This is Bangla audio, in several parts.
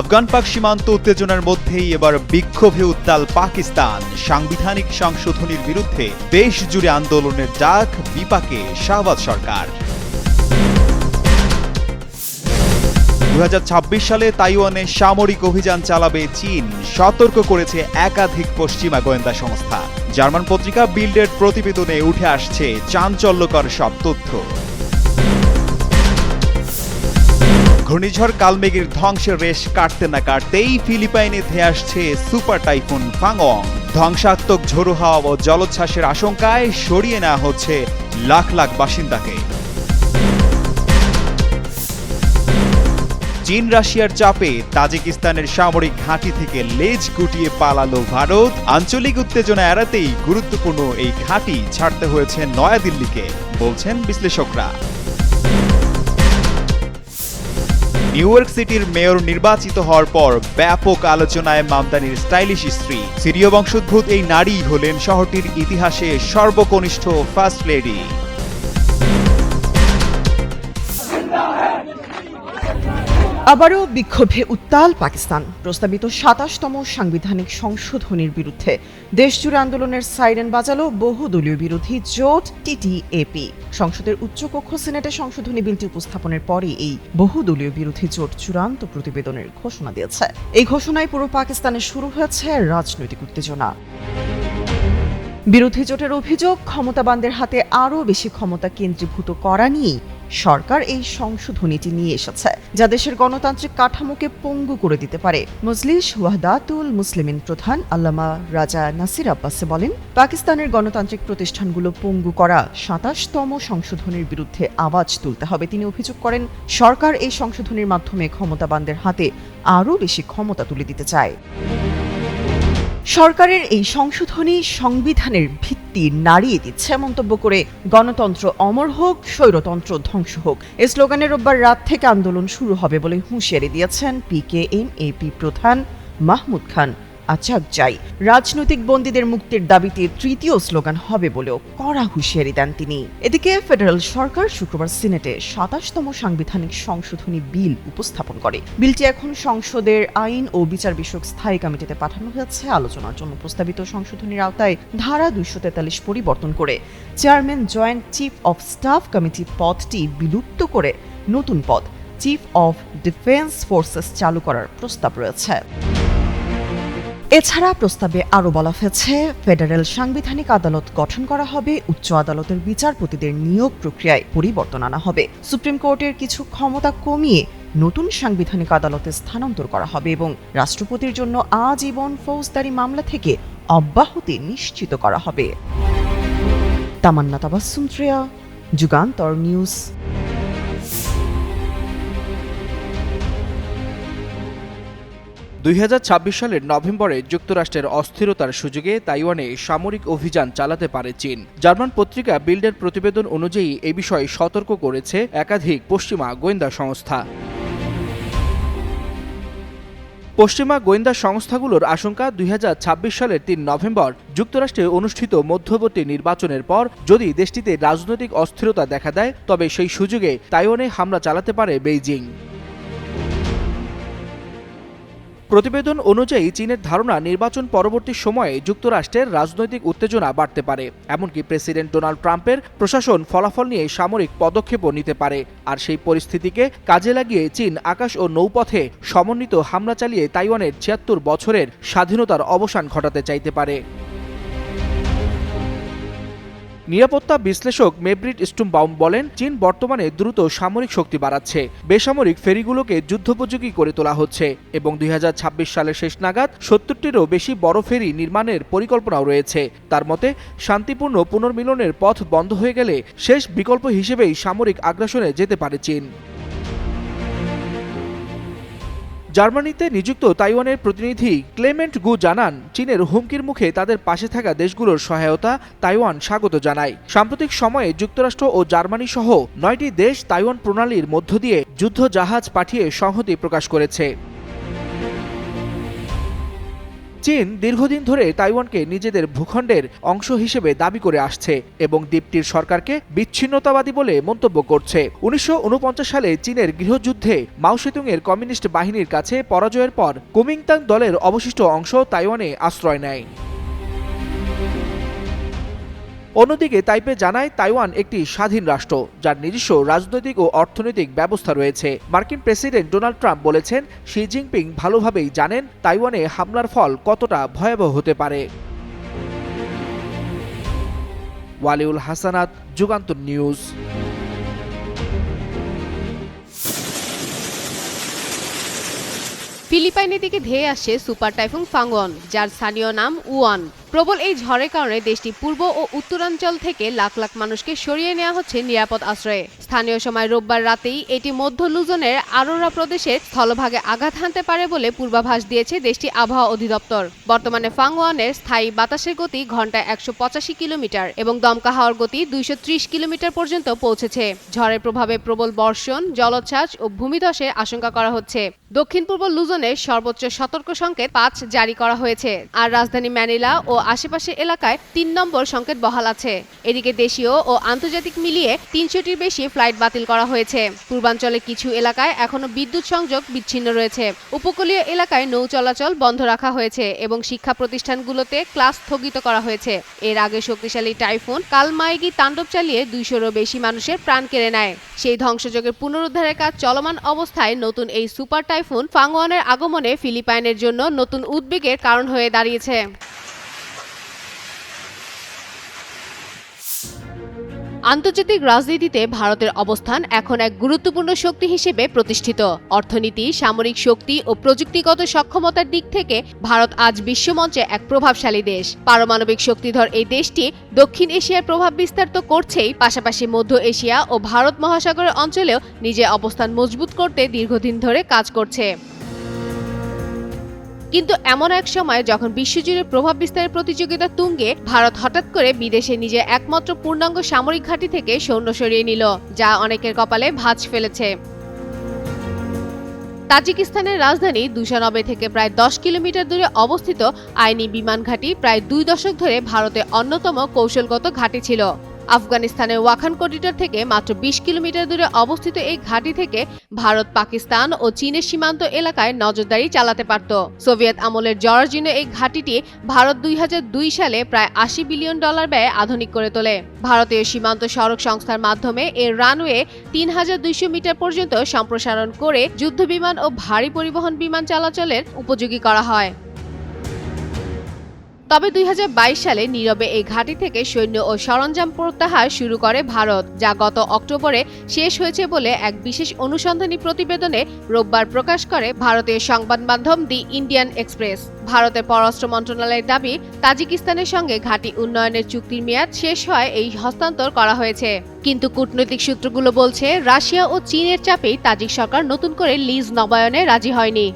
আফগান পাক সীমান্ত উত্তেজনার মধ্যেই এবার বিক্ষোভে উত্তাল পাকিস্তান। সাংবিধানিক সংশোধনীর বিরুদ্ধে দেশ জুড়ে আন্দোলনের ডাক বিপাকে শাহবাজ সরকার। দু হাজার ছাব্বিশ সালে তাইওয়ানে সামরিক অভিযান চালাবে চীন। সতর্ক করেছে একাধিক পশ্চিমা গোয়েন্দা সংস্থা। জার্মান পত্রিকা বিল্ডের প্রতিবেদনে উঠে আসছে চাঞ্চল্যকর সব তথ্য। ঘূর্ণিঝড় কালমেঘের ধ্বংসের রেশ কাটতে না কাটতেই ফিলিপাইনে ধেয়ে আসছে সুপার টাইফুন ফাংং ধ্বংসাত্মক ঝোড়ো হাওয়া ও জলোচ্ছ্বাসের আশঙ্কায় সরিয়ে নেওয়া হচ্ছে লাখ লাখ বাসিন্দাকে। চীন রাশিয়ার চাপে তাজিকিস্তানের সামরিক ঘাঁটি থেকে লেজ গুটিয়ে পালালো ভারত। আঞ্চলিক উত্তেজনা এড়াতেই গুরুত্বপূর্ণ এই ঘাঁটি ছাড়তে হয়েছে নয়াদিল্লিকে, বলছেন বিশ্লেষকরা। নিউ ইয়র্ক সিটির মেয়র নির্বাচিত হওয়ার পর ব্যাপক আলোচনায় মামদানির স্টাইলিশ স্ত্রী। সিরীয় বংশোদ্ভূত এই নারী হলেন শহরটির ইতিহাসে সর্বকনিষ্ঠ ফার্স্ট লেডি। আবারও বিক্ষোভে উত্তাল পাকিস্তান। প্রস্তাবিত সাতাশতম সাংবিধানিক সংশোধনীর বিরুদ্ধে দেশজুড়ে আন্দোলনের সাইরেন বাজালো বহুদলীয় বিরোধী জোট টিটিএপি। সংসদের উচ্চকক্ষ সিনেটে সংশোধনী বিলটি উপস্থাপনের পরই এই বহুদলীয় বিরোধী জোট চূড়ান্ত প্রতিবেদনের ঘোষণা দিয়েছে। এই ঘোষণায় পুরো পাকিস্তানে শুরু হয়েছে রাজনৈতিক উত্তেজনা। বিরোধী জোটের অভিযোগ, ক্ষমতাবানদের হাতে আরও বেশি ক্ষমতা কেন্দ্রীভূত করা নিয়েই সরকার এই সংশোধনীটি নিয়ে এসেছে, যা দেশের গণতান্ত্রিক কাঠামোকে পঙ্গু করে দিতে পারে। মজলিস ওয়াহদাতুল মুসলিমিন প্রধান আল্লামা রাজা নাসির আব্বাসে বলেন, পাকিস্তানের গণতান্ত্রিক প্রতিষ্ঠানগুলো পঙ্গু করা সাতাশতম সংশোধনীর বিরুদ্ধে আওয়াজ তুলতে হবে। তিনি অভিযোগ করেন, সরকার এই সংশোধনীর মাধ্যমে ক্ষমতাবানদের হাতে আরও বেশি ক্ষমতা তুলে দিতে চায়। সরকারের এই সংশোধনী সংবিধানের ভিত্তি নাড়িয়ে দিচ্ছে মন্তব্য করে গণতন্ত্র অমর হোক, স্বৈরতন্ত্র ধ্বংস হোক। এ স্লোগানে রোববার রাত থেকে আন্দোলন শুরু হবে বলে হুঁশিয়ারি দিয়েছেন পি কে এম পি প্রধান মাহমুদ খান। আচাকজাই রাজনৈতিক বন্দীদের মুক্তির দাবিতে তৃতীয় স্লোগান হবে বলেও কড়া হুঁশিয়ারি দেন তিনি। এদিকে ফেডারেল সরকার শুক্রবার সিনেটে সাতাশতম সাংবিধানিক সংশোধনী বিল উপস্থাপন করে। বিলটি এখন সংসদের আইন ও বিচার বিষয়ক স্থায়ী কমিটিতে পাঠানো হয়েছে। আলোচনার জন্য প্রস্তাবিত সংশোধনীর আওতায় ধারা দুইশো তেতাল্লিশ পরিবর্তন করে chairman joint chief of staff committee পদটি বিলুপ্ত করে নতুন পদ, চিফ অফ ডিফেন্স ফোর্সেস চালু করার প্রস্তাব রয়েছে। এছাড়া প্রস্তাবে আরও বলা হয়েছে, ফেডারেল সাংবিধানিক আদালত গঠন করা হবে, উচ্চ আদালতের বিচারপতিদের নিয়োগ প্রক্রিয়ায় পরিবর্তন আনা হবে। সুপ্রিম কোর্টের কিছু ক্ষমতা কমিয়ে নতুন সাংবিধানিক আদালতে স্থানান্তর করা হবে এবং রাষ্ট্রপতির জন্য আজীবন ফৌজদারি মামলা থেকে অব্যাহতি নিশ্চিত করা হবে। তামান্না তাবাসুম শ্রেয়া, যুগান্তর নিউজ। দুই হাজার ছাব্বিশ সালের নভেম্বরে যুক্তরাষ্ট্রের অস্থিরতার সুযোগে তাইওয়ানে সামরিক অভিযান চালাতে পারে চীন। জার্মান পত্রিকা বিল্ডের প্রতিবেদন অনুযায়ী এ বিষয়ে সতর্ক করেছে একাধিক পশ্চিমা গোয়েন্দা সংস্থা। পশ্চিমা গোয়েন্দা সংস্থাগুলোর আশঙ্কা দুই হাজার ছাব্বিশ সালের তিন নভেম্বর যুক্তরাষ্ট্রে অনুষ্ঠিত মধ্যবর্তী নির্বাচনের পর যদি দেশটিতে রাজনৈতিক অস্থিরতা দেখা দেয়, তবে সেই সুযোগে তাইওয়ানে হামলা চালাতে পারে বেইজিং। প্রতিবেদন অনুযায়ী চীনের ধারণা নির্বাচন পরবর্তী সময়ে যুক্তরাষ্ট্রের রাজনৈতিক উত্তেজনা বাড়তে পারে। এমনকি প্রেসিডেন্ট ডোনাল্ড ট্রাম্পের প্রশাসন ফলাফল নিয়ে সামরিক পদক্ষেপও নিতে পারে। আর সেই পরিস্থিতিকে কাজে লাগিয়ে চীন আকাশ ও নৌপথে সমন্বিত হামলা চালিয়ে তাইওয়ানের ছিয়াত্তর বছরের স্বাধীনতার অবসান ঘটাতে চাইতে পারে। নিরাপত্তা বিশ্লেষক মেব্রিট স্টুমবাউম বলেন, চীন বর্তমানে দ্রুত সামরিক শক্তি বাড়াচ্ছে। বেসামরিক ফেরিগুলোকে যুদ্ধোপযোগী করে তোলা হচ্ছে এবং দুই হাজার ছাব্বিশ সালের শেষ নাগাদ সত্তরটিরও বেশি বড় ফেরি নির্মাণের পরিকল্পনাও রয়েছে। তার মতে, শান্তিপূর্ণ পুনর্মিলনের পথ বন্ধ হয়ে গেলে শেষ বিকল্প হিসেবেই সামরিক আগ্রাসনে যেতে পারে চীন। জার্মানিতে নিযুক্ত তাইওয়ানের প্রতিনিধি ক্লেমেন্ট গু জানান, চীনের হুমকির মুখে তাদের পাশে থাকা দেশগুলোর সহায়তা তাইওয়ান স্বাগত জানায়। সাম্প্রতিক সময়ে যুক্তরাষ্ট্র ও জার্মানি সহ নয়টি দেশ তাইওয়ান প্রণালীর মধ্য দিয়ে যুদ্ধ জাহাজ পাঠিয়ে সংহতি প্রকাশ করেছে। চীন দীর্ঘদিন ধরে তাইওয়ানকে নিজেদের ভূখণ্ডের অংশ হিসেবে দাবি করে আসছে এবং দ্বীপটির সরকারকে বিচ্ছিন্নতাবাদী বলে মন্তব্য করছে। উনিশশো ঊনপঞ্চাশ সালে চীনের গৃহযুদ্ধে মাওসেতুংয়ের কমিউনিস্ট বাহিনীর কাছে পরাজয়ের পর কুমিংতাং দলের অবশিষ্ট অংশ তাইওয়ানে আশ্রয় নেয়। অন্যদিকে তাইপে জানায় তাইওয়ান একটি স্বাধীন রাষ্ট্র, যার নিজস্ব রাজনৈতিক ও অর্থনৈতিক ব্যবস্থা রয়েছে। মার্কিন প্রেসিডেন্ট ডোনাল্ড ট্রাম্প বলেছেন, শি জিনপিং ভালোভাবেই জানেন তাইওয়ানে হামলার ফল কতটা ভয়াবহ হতে পারে। ওয়ালিউল হাসানাত, যুগান্তর নিউজ। ফিলিপাইনের দিকে ধেয়ে আসে সুপার টাইফুন ফাঙ্গন, যার স্থানীয় নাম উয়ান। প্রবল এই ঝড়ের কারণে দেশটি পূর্ব ও উত্তরাঞ্চল থেকে লাখ লাখ মানুষকে সরিয়ে নেওয়া হচ্ছে নিরাপদ আশ্রয়ে। স্থানীয় সময় রোববার রাতেই এটি মধ্য লুজনের আরোরা প্রদেশের স্থলভাগে আঘাত হানতে পারে বলে পূর্বাভাস দিয়েছে দেশটি আবহাওয়া অধিদপ্তর। বর্তমানে ফাংওয়ানের স্থায়ী বাতাসের গতি ঘন্টায় একশো পঁচাশি কিলোমিটার এবং দমকা হাওয়ার গতি দুইশো ত্রিশ কিলোমিটার পর্যন্ত পৌঁছেছে। ঝড়ের প্রভাবে প্রবল বর্ষণ, জলোচ্ছ্বাস ও ভূমিধসের আশঙ্কা করা হচ্ছে। দক্ষিণ পূর্ব লুজনে সর্বোচ্চ সতর্ক সংকেত পাঁচ জারি করা হয়েছে। আর রাজধানী ম্যানিলা ও আশেপাশের এলাকায় তিন নম্বর সংকেত বহাল আছে। এদিকে দেশীয় ও আন্তর্জাতিক মিলিয়ে তিনশোটির বেশি ফ্লাইট বাতিল করা হয়েছে। পূর্বাঞ্চলে কিছু এলাকায় এখনও বিদ্যুৎ সংযোগ বিচ্ছিন্ন রয়েছে। উপকূলীয় এলাকায় নৌ চলাচল বন্ধ রাখা হয়েছে এবং শিক্ষা প্রতিষ্ঠানগুলোতে ক্লাস স্থগিত করা হয়েছে। এর আগে শক্তিশালী টাইফুন কালমাইগি তাণ্ডব চালিয়ে দুইশোরও বেশি মানুষের প্রাণ কেড়ে নেয়। সেই ধ্বংসযোগের পুনরুদ্ধারের কাজ চলমান অবস্থায় নতুন এই সুপার টাইফুন ফাংওয়ানের আগমনে ফিলিপাইনের জন্য নতুন উদ্বেগের কারণ হয়ে দাঁড়িয়েছে। আন্তর্জাতিক রাজনীতিতে ভারতের অবস্থান এখন এক গুরুত্বপূর্ণ শক্তি হিসেবে প্রতিষ্ঠিত। অর্থনীতি, সামরিক শক্তি ও প্রযুক্তিগত সক্ষমতার দিক থেকে ভারত আজ বিশ্বমঞ্চে এক প্রভাবশালী দেশ। পারমাণবিক শক্তিধর এই দেশটি দক্ষিণ এশিয়ার প্রভাব বিস্তার তো করছেই, পাশাপাশি মধ্য এশিয়া ও ভারত মহাসাগরের অঞ্চলেও নিজের অবস্থান মজবুত করতে দীর্ঘদিন ধরে কাজ করছে। কিন্তু এমন এক সময় যখন বিশ্বজুড়ে প্রভাব বিস্তারের প্রতিযোগিতা তুঙ্গে, ভারত হঠাৎ করে বিদেশে নিজের একমাত্র পূর্ণাঙ্গ সামরিক ঘাঁটি থেকে সৈন্য সরিয়ে নিল, যা অনেকের কপালে ভাঁজ ফেলেছে। তাজিকিস্তানের রাজধানী দুশানবে থেকে প্রায় দশ কিলোমিটার দূরে অবস্থিত আইনি বিমান ঘাঁটি প্রায় দুই দশক ধরে ভারতের অন্যতম কৌশলগত ঘাঁটি ছিল। আফগানিস্তানের ওয়াখান করিডোর থেকে মাত্র বিশ কিলোমিটার দূরে অবস্থিত এই ঘাঁটি থেকে ভারত, পাকিস্তান ও চীনের সীমান্ত এলাকায় নজরদারি চালাতে পারত। সোভিয়েত আমলের জরাজীর্ণ এই ঘাঁটিটি ভারত দুই হাজার দুই সালে প্রায় আশি বিলিয়ন ডলার ব্যয়ে আধুনিক করে তোলে। ভারতীয় সীমান্ত সড়ক সংস্থার মাধ্যমে এর রানওয়ে তিন হাজার দুইশো মিটার পর্যন্ত সম্প্রসারণ করে যুদ্ধবিমান ও ভারী পরিবহন বিমান চলাচলের উপযোগী করা হয়। তবে দুই হাজার বাইশ সালে নীরবে এই ঘাঁটি থেকে সৈন্য ও সরঞ্জাম প্রত্যাহার শুরু করে ভারত, যা গত অক্টোবরে শেষ হয়েছে বলে এক বিশেষ অনুসন্ধানী প্রতিবেদনে রোববার প্রকাশ করে ভারতীয় সংবাদ মাধ্যম দি ইন্ডিয়ান এক্সপ্রেস। ভারতের পররাষ্ট্র মন্ত্রণালয়ের দাবি, তাজিকিস্তানের সঙ্গে ঘাঁটি উন্নয়নের চুক্তির মেয়াদ শেষ হয় এই হস্তান্তর করা হয়েছে। কিন্তু কূটনৈতিক সূত্রগুলো বলছে, রাশিয়া ও চীনের চাপেই তাজিক সরকার নতুন করে লিজ নবায়নে রাজি হয়নি।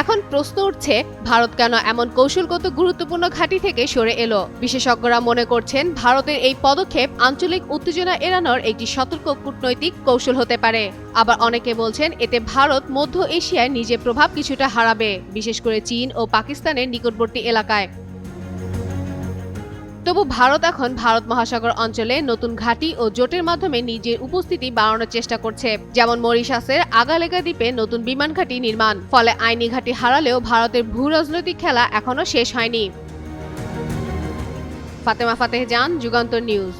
এখন প্রশ্ন উঠছে, ভারত কেন এমন কৌশলগত গুরুত্বপূর্ণ ঘাঁটি থেকে সরে এলো? বিশেষজ্ঞরা মনে করছেন, ভারতের এই পদক্ষেপ আঞ্চলিক উত্তেজনা এড়ানোর একটি সতর্ক কূটনৈতিক কৌশল হতে পারে। আবার অনেকে বলছেন, এতে ভারত মধ্য এশিয়ায় নিজের প্রভাব কিছুটা হারাবে, বিশেষ করে চীন ও পাকিস্তানের নিকটবর্তী এলাকায়। তবু ভারত এখন ভারত মহাসাগর অঞ্চলে নতুন ঘাঁটি ও জোটের মাধ্যমে নিজের উপস্থিতি বাড়ানোর চেষ্টা করছে। যেমন মরিশাসের আগালেগা দ্বীপে নতুন বিমান ঘাঁটি নির্মাণ, ফলে আইনি ঘাঁটি হারালেও ভারতের ভূ রাজনৈতিক খেলা এখনও শেষ হয়নি। ফাতেমা ফাতেহ জান, যুগান্তর নিউজ।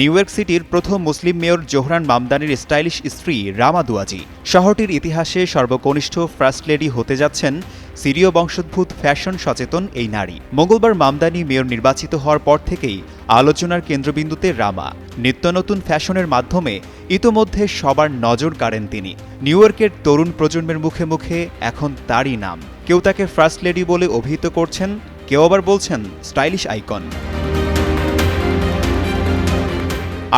নিউ ইয়র্ক সিটির প্রথম মুসলিম মেয়র জোহরান মামদানির স্টাইলিশ স্ত্রী রামা দুয়াজি। শহরটির ইতিহাসে সর্বকনিষ্ঠ ফার্স্ট লেডি হতে যাচ্ছেন সিরীয় বংশোদ্ভূত ফ্যাশন সচেতন এই নারী। মঙ্গলবার মামদানি মেয়র নির্বাচিত হওয়ার পর থেকেই আলোচনার কেন্দ্রবিন্দুতে রামা। নিত্য নতুন ফ্যাশনের মাধ্যমে ইতোমধ্যে সবার নজর কাড়েন তিনি। নিউ ইয়র্কের তরুণ প্রজন্মের মুখে মুখে এখন তারই নাম। কেউ তাকে ফার্স্ট লেডি বলে অভিহিত করছেন, কেউ আবার বলছেন স্টাইলিশ আইকন।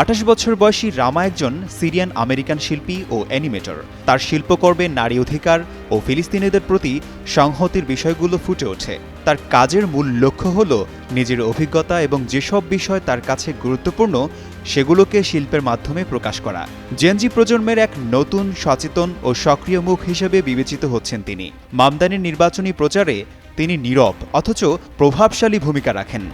আঠাশ বছর বয়সী রামা একজন সিরিয়ান আমেরিকান শিল্পী ও অ্যানিমেটর। তার শিল্পকর্মে নারী অধিকার ও ফিলিস্তিনিদের প্রতি সংহতির বিষয়গুলো ফুটে ওঠে। তার কাজের মূল লক্ষ্য হল নিজের অভিজ্ঞতা এবং যেসব বিষয় তার কাছে গুরুত্বপূর্ণ, সেগুলোকে শিল্পের মাধ্যমে প্রকাশ করা। জেনজি প্রজন্মের এক নতুন, সচেতন ও সক্রিয় মুখ হিসেবে বিবেচিত হচ্ছেন তিনি। মামদানির নির্বাচনী প্রচারে তিনি নীরব, অথচ প্রভাবশালী ভূমিকা রাখেন।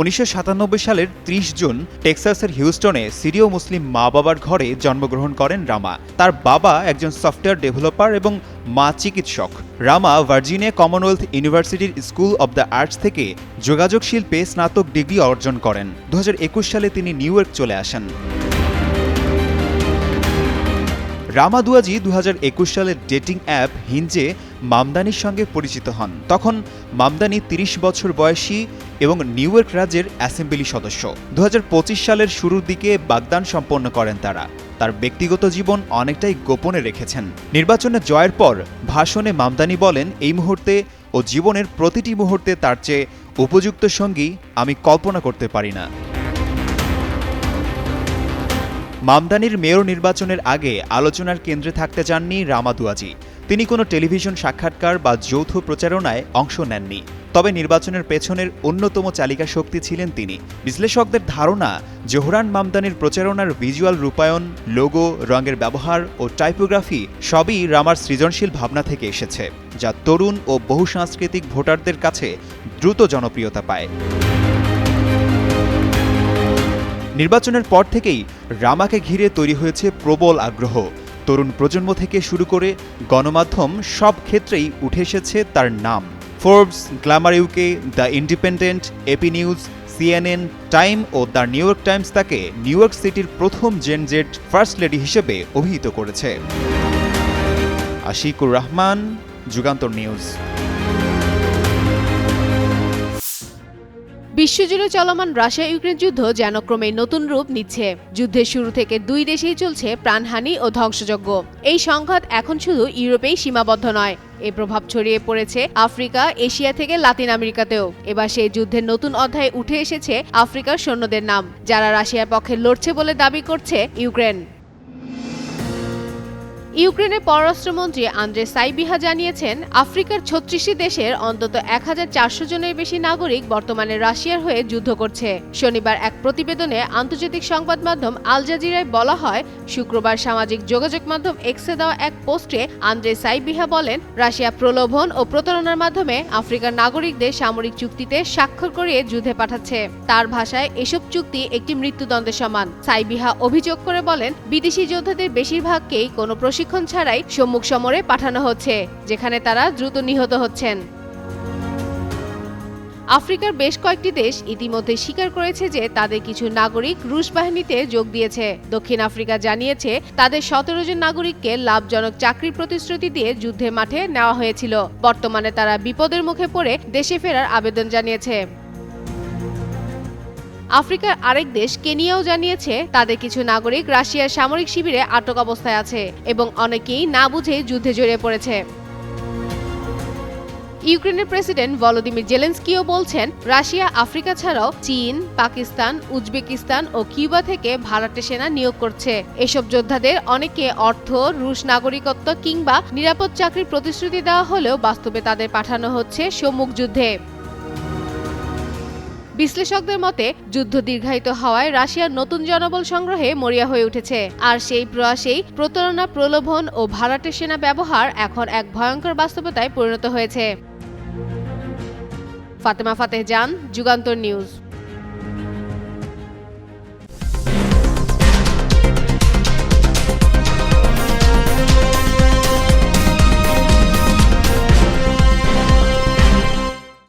উনিশশো সাতানব্বই সালের ৩০ জুন টেক্সাসের হিউস্টনে সিরীয় মুসলিম মা বাবার ঘরে জন্মগ্রহণ করেন রামা। তার বাবা একজন সফটওয়্যার ডেভেলপার এবং মা চিকিৎসক। রামা ভার্জিনিয়া কমনওয়েলথ ইউনিভার্সিটির স্কুল অব দ্য আর্টস থেকে যোগাযোগ শিল্পে স্নাতক ডিগ্রি অর্জন করেন। দু হাজার একুশ সালে তিনি নিউ ইয়র্ক চলে আসেন। রামা দুয়াজি দু সালের ডেটিং অ্যাপ হিঞ্জে মামদানির সঙ্গে পরিচিত হন। তখন মামদানি ৩০ বছর বয়সী এবং নিউ ইয়র্ক রাজ্যের অ্যাসেম্বলি সদস্য। দু হাজার পঁচিশ সালের শুরুর দিকে বাগদান সম্পন্ন করেন তারা। তার ব্যক্তিগত জীবন অনেকটাই গোপনে রেখেছেন। নির্বাচনে জয়ের পর ভাষণে মামদানি বলেন, এই মুহূর্তে ও জীবনের প্রতিটি মুহূর্তে তার চেয়ে উপযুক্ত সঙ্গী আমি কল্পনা করতে পারি না। মামদানির মেয়র নির্বাচনের আগে আলোচনার কেন্দ্রে থাকতে চাননি রামাদুয়াজি। তিনি কোনো টেলিভিশন সাক্ষাৎকার বা যৌথ প্রচারণায় অংশ নেননি। তবে নির্বাচনের পেছনের অন্যতম চালিকা শক্তি ছিলেন তিনি। বিশ্লেষকদের ধারণা, জোহরান মামদানির প্রচারণার ভিজুয়াল রূপায়ণ, লোগো, রঙের ব্যবহার ও টাইপোগ্রাফি সবই রামার সৃজনশীল ভাবনা থেকে এসেছে, যা তরুণ ও বহুসাংস্কৃতিক ভোটারদের কাছে দ্রুত জনপ্রিয়তা পায়। নির্বাচনের পর থেকেই রামাকে ঘিরে তৈরি হয়েছে প্রবল আগ্রহ। তরুণ প্রজন্ম থেকে শুরু করে গণমাধ্যম সব ক্ষেত্রেই উঠে এসেছে তার নাম। Forbes Glamour UK the Independent AP News CNN Time O the New York Times তাকে নিউ ইয়র্ক সিটির প্রথম জেনজেট ফার্স্ট লেডি হিসেবে অভিহিত করেছে। আশিকুর রহমান, যুগান্তর নিউজ। বিশ্বজুড়ে চলমান রাশিয়া ইউক্রেন যুদ্ধ যেন ক্রমে নতুন রূপ নিচ্ছে। যুদ্ধের শুরু থেকে দুই দেশেই চলছে প্রাণহানি ও ধ্বংসযজ্ঞ। এই সংঘাত এখন শুধু ইউরোপেই সীমাবদ্ধ নয় এর প্রভাব ছড়িয়ে পড়েছে আফ্রিকা, এশিয়া থেকে লাতিন আমেরিকাতেও। এবার সেই যুদ্ধের নতুন অধ্যায়ে উঠে এসেছে আফ্রিকার সৈন্যদের নাম, যারা রাশিয়ার পক্ষে লড়ছে বলে দাবি করছে ইউক্রেন। ইউক্রেনের পররাষ্ট্রমন্ত্রী আন্দ্রে সাইবিহা জানিয়েছেন, আফ্রিকার ছত্রিশটি দেশের অন্তত এক হাজার চারশো জনের বেশি নাগরিক বর্তমানে রাশিয়ার হয়ে যুদ্ধ করছে। শনিবার এক প্রতিবেদনে আন্তর্জাতিক সংবাদ মাধ্যম আল জাজিরায় বলা হয়, শুক্রবার সামাজিক যোগাযোগ মাধ্যম এক্সে দেওয়া এক পোস্টে আন্দ্রে সাইবিহা বলেন, রাশিয়া প্রলোভন ও প্রতারণার মাধ্যমে আফ্রিকার নাগরিকদের সামরিক চুক্তিতে স্বাক্ষর করিয়ে যুদ্ধে পাঠাচ্ছে। তার ভাষায়, এসব চুক্তি একটি মৃত্যুদণ্ডের সমান। সাইবিহা অভিযোগ করে বলেন, বিদেশি যোদ্ধাদের বেশিরভাগকেই কোনো প্রশিক্ষণ ছাড়াই সম্মুখ সমরে পাঠানো হচ্ছে, যেখানে তারা দ্রুত নিহত হচ্ছেন। আফ্রিকার বেশ কয়েকটি দেশ ইতিমধ্যে স্বীকার করেছে যে তাদের কিছু নাগরিক রুশ বাহিনীতে যোগ দিয়েছে। দক্ষিণ আফ্রিকা জানিয়েছে, তাদের সতেরো জন নাগরিককে লাভজনক চাকরির প্রতিশ্রুতি দিয়ে যুদ্ধের মাঠে নেওয়া হয়েছিল। বর্তমানে তারা বিপদের মুখে পড়ে দেশে ফেরার আবেদন জানিয়েছে। আফ্রিকার আরেক দেশ কেনিয়াও জানিয়েছে তাদের কিছু নাগরিক রাশিয়ার সামরিক শিবিরে আটক অবস্থায় আছে এবং অনেকেই না বুঝেই যুদ্ধে জড়িয়ে পড়েছে। ইউক্রেনের প্রেসিডেন্ট ভলোদিমির জেলেন্সকিও বলছেন, রাশিয়া আফ্রিকা ছাড়াও চীন, পাকিস্তান, উজবেকিস্তান ও কিউবা থেকে ভাড়াটে সেনা নিয়োগ করছে। এসব যোদ্ধাদের অনেকে অর্থ, রুশ নাগরিকত্ব কিংবা নিরাপদ চাকরির প্রতিশ্রুতি দেওয়া হলেও বাস্তবে তাদের পাঠানো হচ্ছে সম্মুখ যুদ্ধে বিশ্লেষকদের মতে, যুদ্ধ দীর্ঘায়িত হওয়ায় রাশিয়ার নতুন জনবল সংগ্রহে মরিয়া হয়ে উঠেছে। আর সেই প্রয়াসেই প্রতারণা, প্রলোভন ও ভাড়াটে সেনা ব্যবহার এখন এক ভয়ঙ্কর বাস্তবতায় পরিণত হয়েছে। ফাতেমা ফাতেহ জান, যুগান্তর নিউজ।